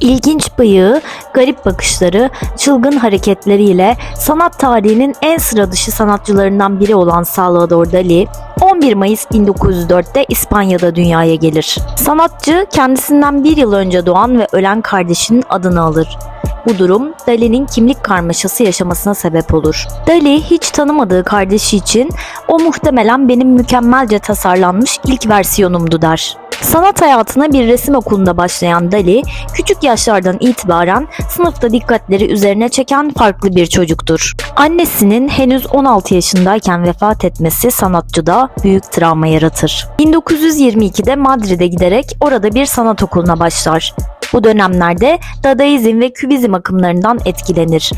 İlginç bıyığı, garip bakışları, çılgın hareketleriyle sanat tarihinin en sıra dışı sanatçılarından biri olan Salvador Dali, 11 Mayıs 1904'te İspanya'da dünyaya gelir. Sanatçı kendisinden bir yıl önce doğan ve ölen kardeşinin adını alır. Bu durum Dali'nin kimlik karmaşası yaşamasına sebep olur. Dali hiç tanımadığı kardeşi için o muhtemelen benim mükemmelce tasarlanmış ilk versiyonumdu der. Sanat hayatına bir resim okulunda başlayan Dali, küçük yaşlardan itibaren sınıfta dikkatleri üzerine çeken farklı bir çocuktur. Annesinin henüz 16 yaşındayken vefat etmesi sanatçıda büyük travma yaratır. 1922'de Madrid'e giderek orada bir sanat okuluna başlar. Bu dönemlerde Dadaizm ve Kübizm akımlarından etkilenir.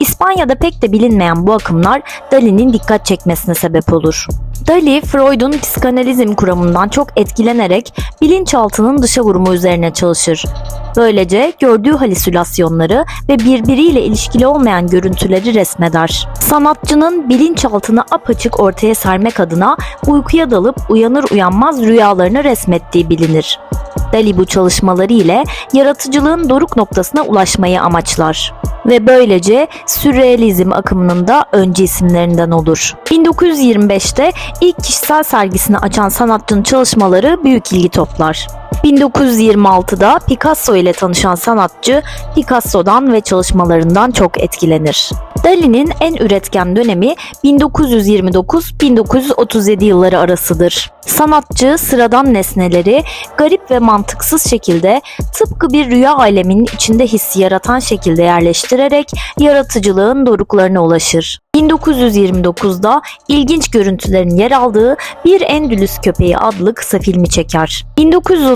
İspanya'da pek de bilinmeyen bu akımlar Dali'nin dikkat çekmesine sebep olur. Dali, Freud'un psikanalizm kuramından çok etkilenerek bilinçaltının dışa vurumu üzerine çalışır. Böylece gördüğü halüsinasyonları ve birbiriyle ilişkili olmayan görüntüleri resmeder. Sanatçının bilinçaltını apaçık ortaya sermek adına uykuya dalıp uyanır uyanmaz rüyalarını resmettiği bilinir. Dali bu çalışmaları ile yaratıcılığın doruk noktasına ulaşmayı amaçlar ve böylece sürrealizm akımının da öncü isimlerinden olur. 1925'te ilk kişisel sergisini açan sanatçının çalışmaları büyük ilgi toplar. 1926'da Picasso ile tanışan sanatçı Picasso'dan ve çalışmalarından çok etkilenir. Dali'nin en üretken dönemi 1929-1937 yılları arasıdır. Sanatçı sıradan nesneleri garip ve mantıksız şekilde tıpkı bir rüya aleminin içinde hissi yaratan şekilde yerleştirerek yaratıcılığın doruklarına ulaşır. 1929'da ilginç görüntülerin yer aldığı Bir Endülüs Köpeği adlı kısa filmi çeker.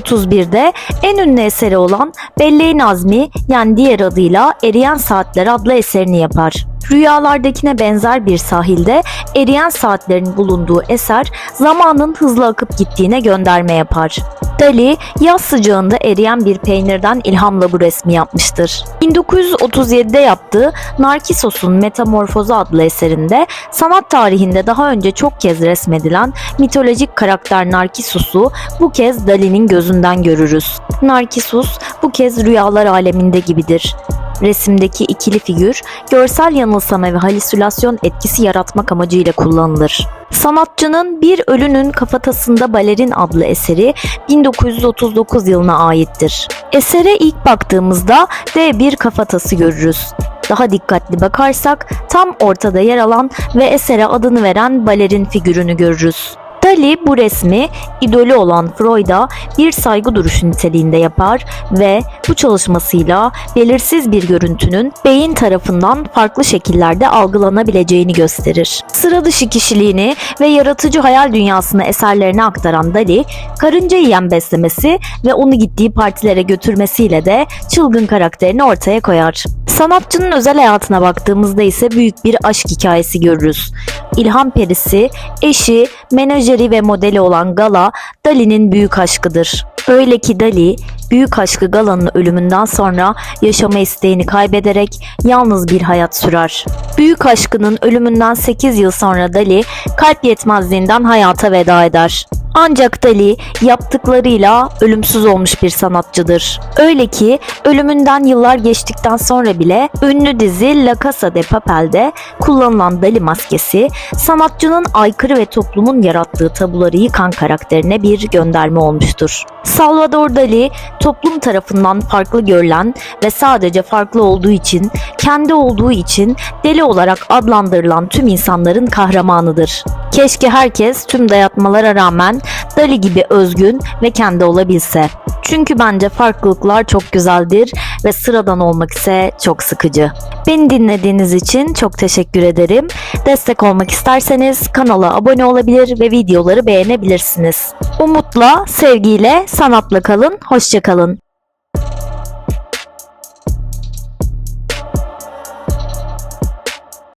1931'de en ünlü eseri olan Belleğin Azmi yani diğer adıyla Eriyen Saatler adlı eserini yapar. Rüyalardakine benzer bir sahilde eriyen saatlerin bulunduğu eser zamanın hızlı akıp gittiğine gönderme yapar. Dali yaz sıcağında eriyen bir peynirden ilhamla bu resmi yapmıştır. 1937'de yaptığı Narkisos'un Metamorfozu adlı eserinde sanat tarihinde daha önce çok kez resmedilen mitolojik karakter Narkisus'u bu kez Dali'nin gözünden görürüz. Narkisus bu kez rüyalar aleminde gibidir. Resimdeki ikili figür görsel yanılsama ve halüsinasyon etkisi yaratmak amacıyla kullanılır. Sanatçının Bir Ölünün Kafatasında Balerin adlı eseri 1939 yılına aittir. Esere ilk baktığımızda dev bir kafatası görürüz. Daha dikkatli bakarsak tam ortada yer alan ve esere adını veren balerin figürünü görürüz. Dali bu resmi idolü olan Freud'a bir saygı duruşu niteliğinde yapar ve bu çalışmasıyla belirsiz bir görüntünün beyin tarafından farklı şekillerde algılanabileceğini gösterir. Sıra dışı kişiliğini ve yaratıcı hayal dünyasını eserlerine aktaran Dali, karınca yiyen beslemesi ve onu gittiği partilere götürmesiyle de çılgın karakterini ortaya koyar. Sanatçının özel hayatına baktığımızda ise büyük bir aşk hikayesi görürüz. İlham perisi, eşi, menajeri ve modeli olan Gala, Dali'nin büyük aşkıdır. Öyle ki Dali, büyük aşkı Gala'nın ölümünden sonra yaşama isteğini kaybederek yalnız bir hayat sürer. Büyük aşkının ölümünden 8 yıl sonra Dali, kalp yetmezliğinden hayata veda eder. Ancak Dali yaptıklarıyla ölümsüz olmuş bir sanatçıdır. Öyle ki ölümünden yıllar geçtikten sonra bile ünlü dizi La Casa de Papel'de kullanılan Dali maskesi sanatçının aykırı ve toplumun yarattığı tabuları yıkan karakterine bir gönderme olmuştur. Salvador Dali toplum tarafından farklı görülen ve sadece farklı olduğu için, kendi olduğu için deli olarak adlandırılan tüm insanların kahramanıdır. Keşke herkes tüm dayatmalara rağmen Dali gibi özgün ve kendi olabilse. Çünkü bence farklılıklar çok güzeldir ve sıradan olmak ise çok sıkıcı. Beni dinlediğiniz için çok teşekkür ederim. Destek olmak isterseniz kanala abone olabilir ve videoları beğenebilirsiniz. Umutla, sevgiyle, sanatla kalın. Hoşçakalın.